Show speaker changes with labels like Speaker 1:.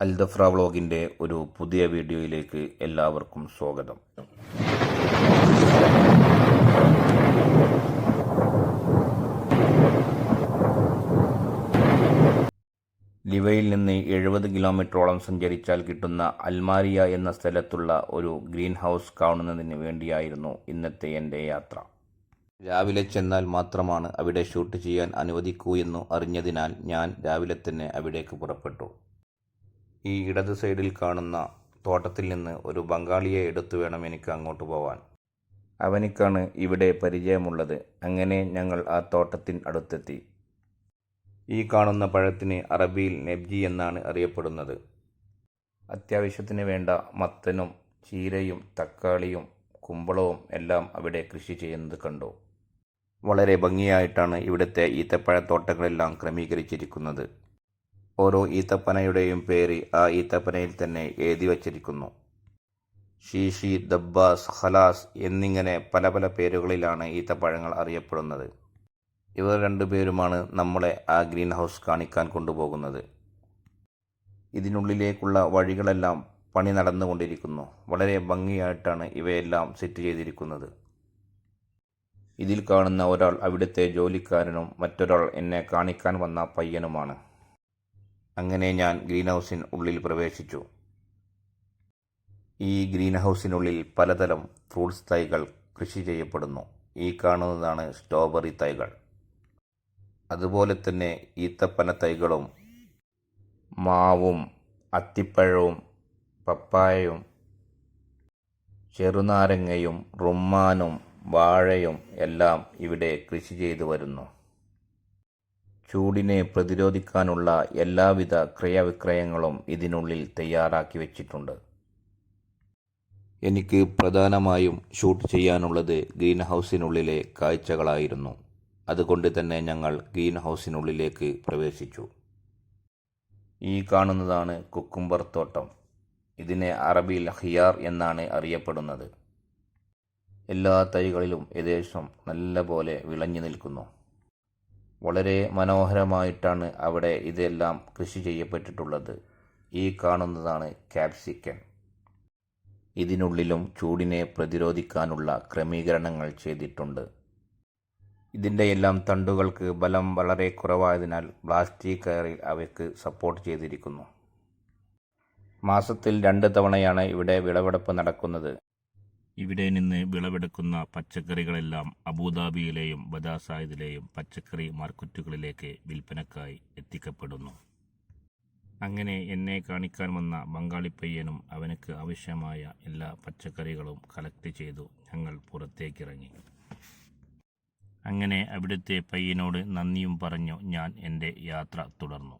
Speaker 1: Al Dhafra വ്ളോഗിന്റെ ഒരു പുതിയ വീഡിയോയിലേക്ക് എല്ലാവർക്കും സ്വാഗതം. ലിവയിൽ നിന്ന് എഴുപത് കിലോമീറ്ററോളം സഞ്ചരിച്ചാൽ കിട്ടുന്ന അൽമാരിയ എന്ന സ്ഥലത്തുള്ള ഒരു ഗ്രീൻ ഹൗസ് കാണുന്നതിന് വേണ്ടിയായിരുന്നു ഇന്നത്തെ എന്റെ യാത്ര. രാവിലെ ചെന്നാൽ മാത്രമാണ് അവിടെ ഷൂട്ട് ചെയ്യാൻ അനുവദിക്കൂ എന്നു അറിഞ്ഞതിനാൽ ഞാൻ രാവിലെ തന്നെ അവിടേക്ക് പുറപ്പെട്ടു. ഈ ഇടത് സൈഡിൽ കാണുന്ന തോട്ടത്തിൽ നിന്ന് ഒരു ബംഗാളിയെ എടുത്തു വേണം എനിക്ക് അങ്ങോട്ട് പോവാൻ. അവനിക്കാണ് ഇവിടെ പരിചയമുള്ളത്. അങ്ങനെ ഞങ്ങൾ ആ തോട്ടത്തിൻ അടുത്തെത്തി. ഈ കാണുന്ന പഴത്തിന് അറബിയിൽ നെബ്ജി എന്നാണ് അറിയപ്പെടുന്നത്. അത്യാവശ്യത്തിന് വേണ്ട മത്തനും ചീരയും തക്കാളിയും കുമ്പളവും എല്ലാം അവിടെ കൃഷി ചെയ്യുന്നത് കണ്ടു. വളരെ ഭംഗിയായിട്ടാണ് ഇവിടുത്തെ ഈത്തപ്പഴത്തോട്ടങ്ങളെല്ലാം ക്രമീകരിച്ചിരിക്കുന്നത്. ഓരോ ഈത്തപ്പനയുടെയും പേര് ആ ഈത്തപ്പനയിൽ തന്നെ എഴുതി വച്ചിരിക്കുന്നു. ഷീഷി ദബ്ബാസ് ഖലാസ് എന്നിങ്ങനെ പല പല പേരുകളിലാണ് ഈത്തപ്പഴങ്ങൾ അറിയപ്പെടുന്നത്. ഇവർ രണ്ടുപേരുമാണ് നമ്മളെ ആ ഗ്രീൻ ഹൗസ് കാണിക്കാൻ കൊണ്ടുപോകുന്നത്. ഇതിനുള്ളിലേക്കുള്ള വഴികളെല്ലാം പണി നടന്നുകൊണ്ടിരിക്കുന്നു. വളരെ ഭംഗിയായിട്ടാണ് ഇവയെല്ലാം സെറ്റ് ചെയ്തിരിക്കുന്നത്. ഇതിൽ കാണുന്ന ഒരാൾ അവിടുത്തെ ജോലിക്കാരനും മറ്റൊരാൾ എന്നെ കാണിക്കാൻ വന്ന പയ്യനുമാണ്. അങ്ങനെ ഞാൻ ഗ്രീൻ ഹൗസിന് ഉള്ളിൽ പ്രവേശിച്ചു. ഈ ഗ്രീൻ ഹൗസിനുള്ളിൽ പലതരം ഫ്രൂട്ട്സ് തൈകൾ കൃഷി ചെയ്യപ്പെടുന്നു. ഈ കാണുന്നതാണ് സ്ട്രോബെറി തൈകൾ. അതുപോലെ തന്നെ ഈത്തപ്പന തൈകളും മാവും അത്തിപ്പഴവും പപ്പായയും ചെറുനാരങ്ങയും റുമ്മാനും വാഴയും എല്ലാം ഇവിടെ കൃഷി ചെയ്തു വരുന്നു. ചൂടിനെ പ്രതിരോധിക്കാനുള്ള എല്ലാവിധ ക്രയവിക്രയങ്ങളും ഇതിനുള്ളിൽ തയ്യാറാക്കി വെച്ചിട്ടുണ്ട്. എനിക്ക് പ്രധാനമായും ഷൂട്ട് ചെയ്യാനുള്ളത് ഗ്രീൻ ഹൗസിനുള്ളിലെ കാഴ്ചകളായിരുന്നു. അതുകൊണ്ട് തന്നെ ഞങ്ങൾ ഗ്രീൻ ഹൗസിനുള്ളിലേക്ക് പ്രവേശിച്ചു. ഈ കാണുന്നതാണ് കുക്കുംബർ തോട്ടം. ഇതിനെ അറബിയിൽ ഹിയാർ എന്നാണ് അറിയപ്പെടുന്നത്. എല്ലാ തൈകളിലും ഏകദേശം നല്ല പോലെ വിളഞ്ഞു നിൽക്കുന്നു. വളരെ മനോഹരമായിട്ടാണ് അവിടെ ഇതെല്ലാം കൃഷി ചെയ്യപ്പെട്ടിട്ടുള്ളത്. ഈ കാണുന്നതാണ് ക്യാപ്സിക്കൻ ഇതിനുള്ളിലും ചൂടിനെ പ്രതിരോധിക്കാനുള്ള ക്രമീകരണങ്ങൾ ചെയ്തിട്ടുണ്ട്. ഇതിന്റെ എല്ലാം തണ്ടുകൾക്ക് ബലം വളരെ കുറവായതിനാൽ പ്ലാസ്റ്റിക് കയറിൽ അവയ്ക്ക് സപ്പോർട്ട് ചെയ്തിരിക്കുന്നു. മാസത്തിൽ രണ്ട് തവണയാണ് ഇവിടെ വിളവെടുപ്പ് നടക്കുന്നത്. ഇവിടെ നിന്ന് വിളവെടുക്കുന്ന പച്ചക്കറികളെല്ലാം അബുദാബിയിലെയും ബദാസായിദിലെയും പച്ചക്കറി മാർക്കറ്റുകളിലേക്ക് വിൽപ്പനക്കായി എത്തിക്കപ്പെടുന്നു. അങ്ങനെ എന്നെ കാണിക്കാൻ വന്ന ബംഗാളി പയ്യനും അവനക്ക് ആവശ്യമായ എല്ലാ പച്ചക്കറികളും കളക്ട് ചെയ്തു ഞങ്ങൾ പുറത്തേക്കിറങ്ങി. അങ്ങനെ അവിടുത്തെ പയ്യനോട് നന്ദിയും പറഞ്ഞു ഞാൻ എന്റെ യാത്ര തുടർന്നു.